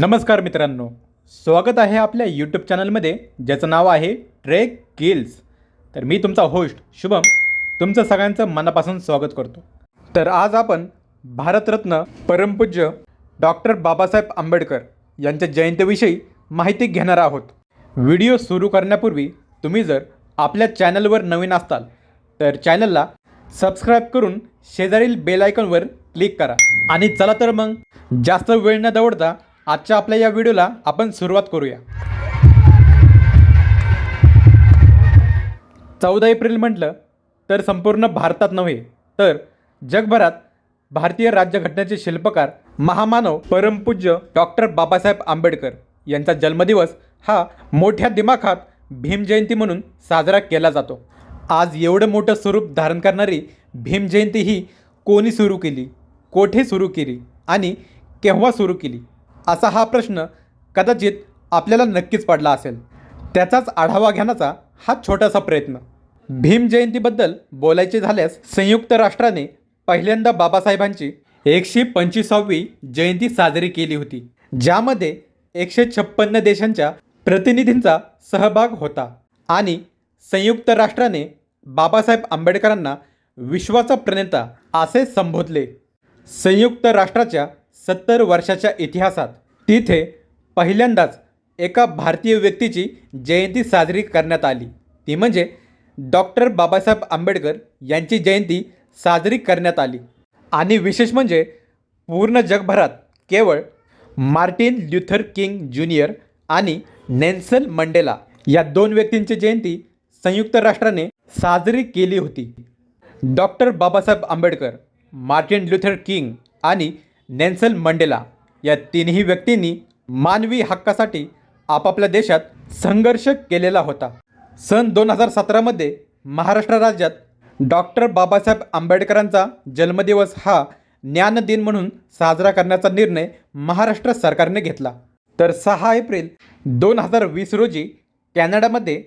नमस्कार मित्रांनो. स्वागत आहे आपल्या यूट्यूब चॅनलमध्ये ज्याचं नाव आहे ट्रेक किल्स तर मी तुमचा होस्ट शुभम तुमचं सगळ्यांचं मनापासून स्वागत करतो. तर आज आपण भारतरत्न परमपूज्य डॉक्टर बाबासाहेब आंबेडकर यांच्या जयंतीविषयी माहिती घेणार आहोत. व्हिडिओ सुरू करण्यापूर्वी तुम्ही जर आपल्या चॅनलवर नवीन असताल तर चॅनलला सबस्क्राईब करून शेजारील बेल आयकॉनवर क्लिक करा. आणि चला तर मग जास्त वेळ न दवडता आजच्या आपल्या या व्हिडिओला आपण सुरुवात करूया. चौदा एप्रिल म्हटलं तर संपूर्ण भारतात नव्हे तर जगभरात भारतीय राज्यघटनेचे शिल्पकार महामानव परमपूज्य डॉक्टर बाबासाहेब आंबेडकर यांचा जन्मदिवस हा मोठ्या दिमाखात भीमजयंती म्हणून साजरा केला जातो. आज एवढं मोठं स्वरूप धारण करणारी भीमजयंती ही कोणी सुरू केली? कोठे सुरू केली? आणि केव्हा सुरू केली? असा हा प्रश्न कदाचित आपल्याला नक्कीच पडला असेल. त्याचाच आढावा घेण्याचा हा छोटासा प्रयत्न. भीम जयंतीबद्दल बोलायचे झाल्यास संयुक्त राष्ट्राने पहिल्यांदा बाबासाहेबांची एकशे पंचवीसावी जयंती साजरी केली होती ज्यामध्ये एकशे छप्पन्न देशांच्या प्रतिनिधींचा सहभाग होता आणि संयुक्त राष्ट्राने बाबासाहेब आंबेडकरांना विश्वाचा प्रणेता असे संबोधले. संयुक्त राष्ट्राच्या सत्तर वर्षाच्या इतिहासात तिथे पहिल्यांदाच एका भारतीय व्यक्तीची जयंती साजरी करण्यात आली. ती म्हणजे डॉक्टर बाबासाहेब आंबेडकर यांची जयंती साजरी करण्यात आली. आणि विशेष म्हणजे पूर्ण जगभरात केवळ मार्टिन ल्युथर किंग ज्युनियर आणि नेन्सल मंडेला या दोन व्यक्तींची जयंती संयुक्त राष्ट्राने साजरी केली होती. Doctor Babasaheb Ambedkar Martin Luther King आणि नेल्सन मंडेला या तिन्ही व्यक्तींनी मानवी हक्कासाठी आपापल्या देशात संघर्ष केलेला होता. सन दोन हजार सतरामध्ये महाराष्ट्र राज्यात डॉक्टर बाबासाहेब आंबेडकरांचा जन्मदिवस हा ज्ञानदिन म्हणून साजरा करण्याचा निर्णय महाराष्ट्र सरकारने घेतला. तर सहा एप्रिल दोन हजार वीस रोजी कॅनडामध्ये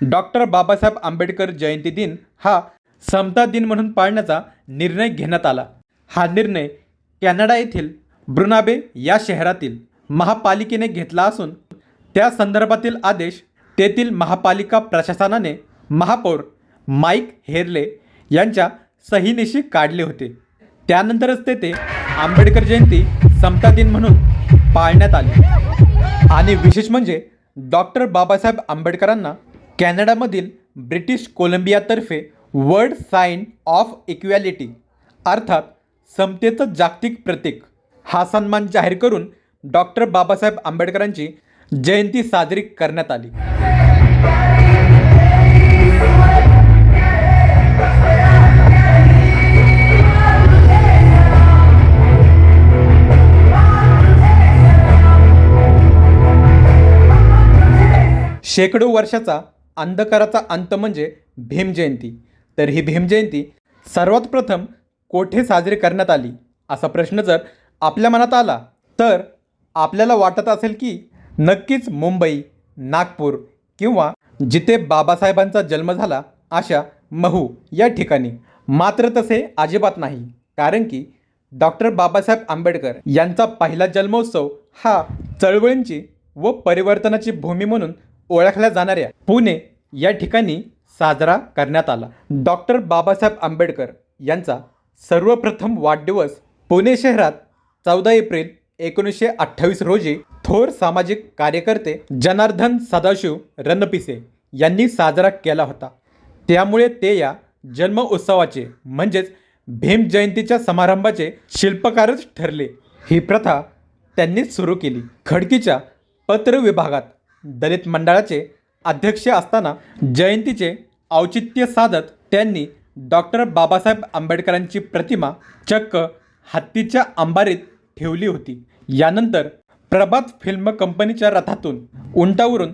डॉक्टर बाबासाहेब आंबेडकर जयंती दिन हा समता दिन म्हणून पाळण्याचा निर्णय घेण्यात आला. हा निर्णय कॅनडा येथील ब्रुनाबे या शहरातील महापालिकेने घेतला असून त्या संदर्भातील आदेश तेथील महापालिका प्रशासनाने महापौर माईक हेरले यांच्या सहीनिशी काढले होते. त्यानंतरच तेथे आंबेडकर जयंती समता दिन म्हणून पाळण्यात आली. आणि विशेष म्हणजे डॉक्टर बाबासाहेब आंबेडकरांना कॅनडामधील ब्रिटिश कोलंबियातर्फे वर्ल्ड साईन ऑफ इक्वॅलिटी अर्थात समतेचं जागतिक प्रतीक. हा सन्मान जाहीर करून डॉक्टर बाबासाहेब आंबेडकरांची जयंती साजरी करण्यात आली. शेकडो वर्षाचा अंधकाराचा अंत म्हणजे भीम जयंती. तर ही भीम जयंती सर्वात प्रथम कोठे साजरी करण्यात आली? असा प्रश्न जर आपल्या मनात आला तर आपल्याला वाटत असेल की नक्कीच मुंबई नागपूर किंवा जिथे बाबासाहेबांचा जन्म झाला अशा महू या ठिकाणी. मात्र तसे अजिबात नाही. कारण की डॉक्टर बाबासाहेब आंबेडकर यांचा पहिला जन्मोत्सव हा चळवळींची व परिवर्तनाची भूमी म्हणून ओळखल्या जाणाऱ्या पुणे या ठिकाणी साजरा करण्यात आला. डॉक्टर बाबासाहेब आंबेडकर यांचा सर्वप्रथम वाढदिवस पुणे शहरात चौदा एप्रिल एकोणीसशे अठ्ठावीस रोजी थोर सामाजिक कार्यकर्ते जनार्दन सदाशिव रणपिसे यांनी साजरा केला होता. त्यामुळे ते या जन्म उत्सवाचे म्हणजेच भीम जयंतीच्या समारंभाचे शिल्पकारच ठरले. ही प्रथा त्यांनीच सुरू केली. खडकीच्या पत्र विभागात दलित मंडळाचे अध्यक्ष असताना जयंतीचे औचित्य साधत त्यांनी डॉक्टर बाबासाहेब आंबेडकरांची प्रतिमा चक्क हत्तीच्या अंबारीत ठेवली होती. यानंतर प्रभात फिल्म कंपनीच्या रथातून उंटावरून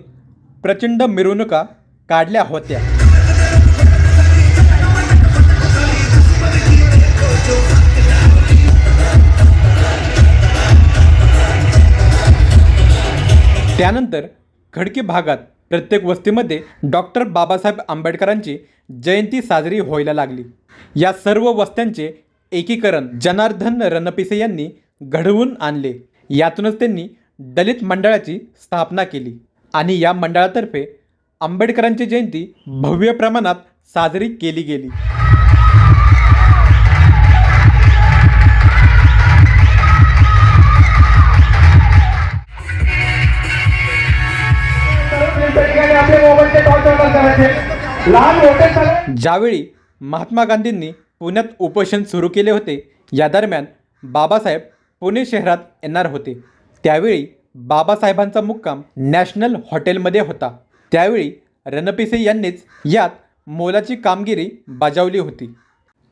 प्रचंड मिरवणुका काढल्या होत्या. त्यानंतर खडकी भागात प्रत्येक वस्तीमध्ये डॉक्टर बाबासाहेब आंबेडकरांची जयंती साजरी व्हायला लागली. या सर्व वस्त्यांचे एकीकरण जनार्दन रणपिसे यांनी घडवून आणले. यातूनच त्यांनी दलित मंडळाची स्थापना केली आणि या मंडळातर्फे आंबेडकरांची जयंती भव्य प्रमाणात साजरी केली गेली. ज्यावेळी महात्मा गांधींनी पुण्यात उपोषण सुरू केले होते या दरम्यान बाबासाहेब पुणे शहरात येणार होते. त्यावेळी बाबासाहेबांचा मुक्काम नॅशनल हॉटेलमध्ये होता. त्यावेळी रणपिसे यांनीच यात मोलाची कामगिरी बजावली होती.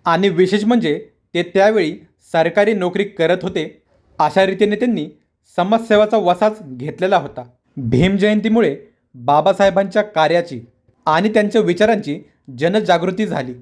आणि विशेष म्हणजे ते त्यावेळी सरकारी नोकरी करत होते अशा रीतीने त्यांनी समाजसेवाचा वसाच घेतलेला होता. भीम जयंतीमुळे बाबासाहेबांच्या कार्याची आणि त्यांच्या विचारांची जनजागृती झाली.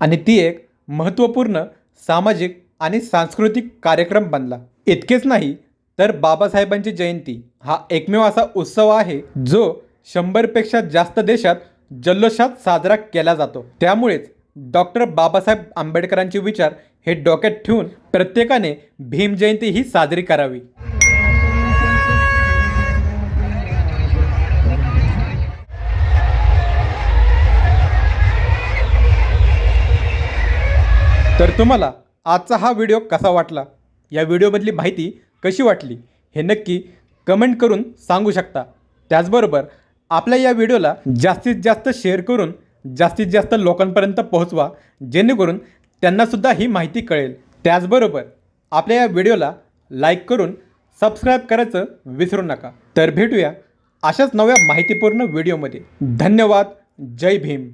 आणि ती एक महत्त्वपूर्ण सामाजिक आणि सांस्कृतिक कार्यक्रम बनला. इतकेच नाही तर बाबासाहेबांची जयंती हा एकमेव असा उत्सव आहे जो शंभरपेक्षा जास्त देशात जल्लोषात साजरा केला जातो. त्यामुळेच डॉक्टर बाबासाहेब आंबेडकरांचे विचार हे डोक्यात ठेवून प्रत्येकाने भीमजयंती ही साजरी करावी. तर तुम्हाला आजचा हा व्हिडिओ कसा वाटला? या व्हिडिओमधली माहिती कशी वाटली? हे नक्की कमेंट करून सांगू शकता. त्याचबरोबर आपल्या या व्हिडिओला जास्तीत जास्त शेअर करून जास्तीत जास्त लोकांपर्यंत पोहोचवा जेणेकरून त्यांनासुद्धा ही माहिती कळेल. त्याचबरोबर आपल्या या व्हिडिओला लाईक करून सबस्क्राईब करायचं विसरू नका. तर भेटूया अशाच नव्या माहितीपूर्ण व्हिडिओमध्ये धन्यवाद. जय भीम.